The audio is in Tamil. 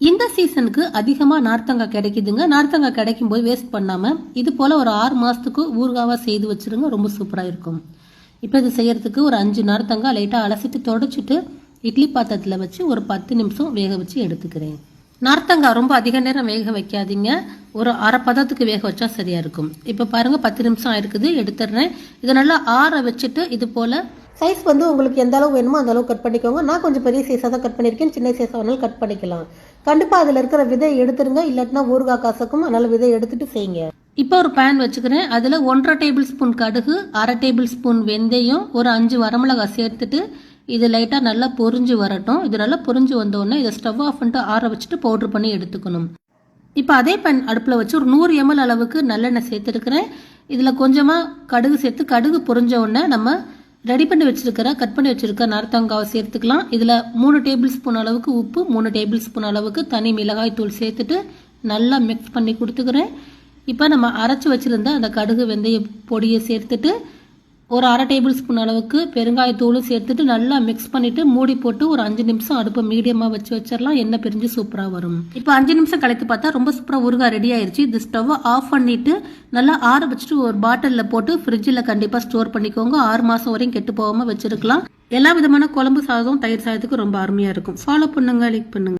இந்த சீசனுக்கு அதிகமாக நார்த்தங்காய் கிடைக்குதுங்க. நார்த்தங்காய் கிடைக்கும் போது வேஸ்ட் பண்ணாமல் இது போல் ஒரு ஆறு மாதத்துக்கு ஊறுகாவாக செய்து வச்சிருங்க. ரொம்ப சூப்பராக இருக்கும். இப்போ இது செய்கிறதுக்கு ஒரு அஞ்சு நார்த்தங்காய் லைட்டாக அலசிட்டு தொடச்சிட்டு இட்லி பாத்திரத்தில் வச்சு ஒரு பத்து நிமிஷம் வேக வச்சு எடுத்துக்கிறேன். நார்த்தங்காய் ரொம்ப அதிக நேரம் வேக வைக்காதீங்க. ஒரு அரை பதத்துக்கு வேக வச்சா சரியா இருக்கும். இப்போ பாருங்க பத்து நிமிஷம் ஆயிருக்குது. எடுத்துடுறேன். இதை நல்லா ஆற வச்சுட்டு இது போல சைஸ் வந்து உங்களுக்கு எந்த அளவு வேணுமோ அந்த அளவு கட் பண்ணிக்கோங்க. நான் கொஞ்சம் பெரிய சைஸாக தான் கட் பண்ணியிருக்கேன். சின்ன சைஸாக வேணாலும் கட் பண்ணிக்கலாம். கண்டிப்பாக அதில் இருக்கிற விதை எடுத்துருங்க இல்லாட்டினா ஊறுகாய் காசுக்கும் அதனால் விதை எடுத்துட்டு செய்யுங்க. இப்போ ஒரு பேன் வச்சுக்கிறேன். அதில் ஒன்றரை டேபிள் ஸ்பூன் கடுகு அரை டேபிள் ஸ்பூன் வெந்தயம் ஒரு அஞ்சு வரமிளகாய் சேர்த்துட்டு இது லைட்டாக நல்லா பொரிஞ்சு வரட்டும். இது நல்லா பொரிஞ்சு வந்தோடனே இதை ஸ்டவ் ஆஃப் பண்ணிட்டு ஆற வச்சுட்டு பவுட்ரு பண்ணி எடுத்துக்கணும். இப்போ அதே பேன் அடுப்பில் வச்சு ஒரு நூறு எம்எல் அளவுக்கு நல்லெண்ணெய் சேர்த்துருக்குறேன். இதில் கொஞ்சமாக கடுகு சேர்த்து கடுகு பொறிஞ்ச உடனே நம்ம ரெடி பண்ணி வச்சிருக்கிற கட் பண்ணி வச்சிருக்க நார்த்தங்காவை சேர்த்துக்கலாம். இதில் மூணு டேபிள் ஸ்பூன் அளவுக்கு உப்பு மூணு டேபிள் ஸ்பூன் அளவுக்கு தனி மிளகாய் தூள் சேர்த்துட்டு நல்லா மிக்ஸ் பண்ணி கொடுத்துக்கிறேன். இப்போ நம்ம அரைச்சி வச்சுருந்த அந்த கடுகு வெந்தய பொடியை சேர்த்துட்டு ஒரு அரை டேபிள் ஸ்பூன் அளவுக்கு பெருங்காயத்தூளும் சேர்த்துட்டு நல்லா மிக்ஸ் பண்ணிவிட்டு மூடி போட்டு ஒரு அஞ்சு நிமிஷம் அடுப்பை மீடியமாக வச்சு வச்சிடலாம் எண்ணெய் பிரிஞ்சு சூப்பராக வரும். இப்போ அஞ்சு நிமிஷம் கழித்து பார்த்தா ரொம்ப சூப்பராக ஊறுகாய் ரெடி ஆயிடுச்சு இந்த ஸ்டவ்வை ஆஃப் பண்ணிவிட்டு நல்லா ஆற வச்சுட்டு ஒரு பாட்டிலில் போட்டு ஃப்ரிட்ஜில் கண்டிப்பாக ஸ்டோர் பண்ணிக்கோங்க. ஆறு மாதம் வரையும் கெட்டு போகாமல் வச்சுருக்கலாம். எல்லா விதமான குழம்பு சாதம் தயிர் சாதத்துக்கு ரொம்ப அருமையாக இருக்கும். ஃபாலோ பண்ணுங்க லைக் பண்ணுங்க.